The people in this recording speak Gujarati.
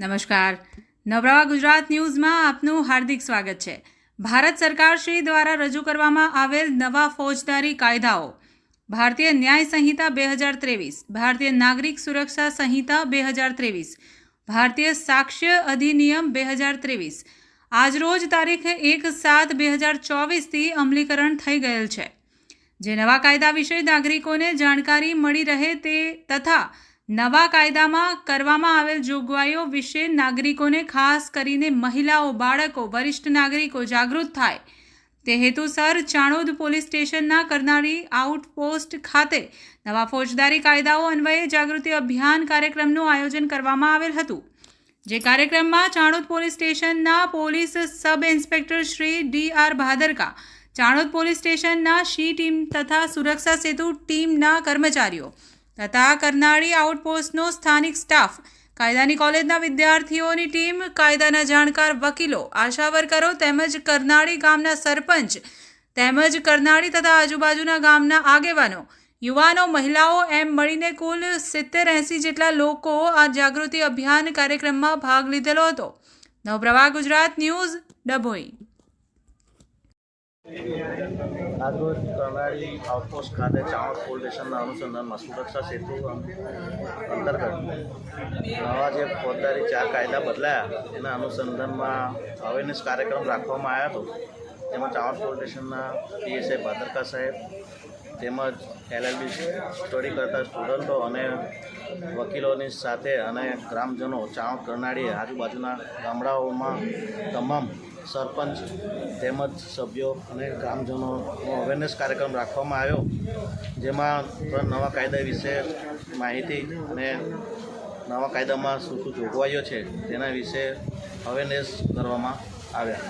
નમસ્કાર. નવરાવા ગુજરાત ન્યૂઝમાં આપનું હાર્દિક સ્વાગત છે. ભારત સરકાર શ્રી દ્વારા રજૂ કરવામાં આવેલ નવા ફોજદારી કાયદાઓ. ભારતીય ન્યાય સંહિતા બે હજાર ત્રેવીસ. ભારતીય નાગરિક સુરક્ષા સંહિતા બે હજાર ત્રેવીસ. ભારતીય સાક્ષ્ય અધિનિયમ બે હજાર ત્રેવીસ. આજરોજ તારીખ એક સાત બે હજાર ચોવીસથી અમલીકરણ થઈ ગયેલ છે. જે નવા કાયદા વિશે નાગરિકોને જાણકારી મળી રહે તે તથા નવા કાયદામાં કરવામાં આવેલ જોગવાઈઓ વિશે નાગરિકોને ખાસ કરીને મહિલાઓ, બાળકો, વરિષ્ઠ નાગરિકો જાગૃત થાય. તે હેતુસર ચાણોદ પોલીસ સ્ટેશનના કરનારી આઉટપોસ્ટ ખાતે નવા ફોજદારી કાયદાઓ અન્વયે જાગૃતિ અભિયાન કાર્યક્રમનું આયોજન કરવામાં આવેલ હતું, જે કાર્યક્રમમાં ચાણોદ પોલીસ સ્ટેશનના police sub inspector Shri D R Bhadarka, Chanod police સ્ટેશનના શી ટીમ તથા સુરક્ષા સેતુ ટીમના કર્મચારીઓ તથા કરનાળી આઉટપોસ્ટનો સ્થાનિક સ્ટાફ, કાયદાની કોલેજના વિદ્યાર્થીઓની ટીમ, કાયદાના જાણકાર વકીલો, આશા વર્કરો તેમજ કરનાળી ગામના સરપંચ, તેમજ કરનાળી તથા આજુબાજુના ગામના આગેવાનો, યુવાનો, મહિલાઓ એમ મળીને કુલ સિત્તેર એંસી જેટલા લોકો આ જાગૃતિ અભિયાન કાર્યક્રમમાં ભાગ લીધેલો હતો. નવપ્રવાહ ગુજરાત ન્યૂઝ, ડભોઈ. આજરોજ કરનાળી આઉટપોસ્ટ ખાતે ચાવડ સ્ટેશનના અનુસંધાનમાં સુરક્ષા સેતુ અંતર્ગત નવા જે ફોજદારી ચાર કાયદા બદલાયા એના અનુસંધાનમાં અવેરનેસ કાર્યક્રમ રાખવામાં આવ્યો હતો. તેમાં ચાવડ પોલીસ સ્ટેશનના પીએસઆઈ ભાદરકા સાહેબ તેમજ એલએલબી સ્ટડી કરતા સ્ટુડન્ટો અને વકીલોની સાથે અને ગ્રામજનો ચાવડ કરનાળી આજુબાજુના ગામડાઓમાં તમામ સરપંચ તેમજ સભ્યો અને ગ્રામજનોનો અવેરનેસ કાર્યક્રમ રાખવામાં આવ્યો, જેમાં નવા કાયદા વિશે માહિતી અને નવા કાયદામાં શું શું જોગવાઈઓ છે તેના વિશે અવેરનેસ કરવામાં આવ્યા.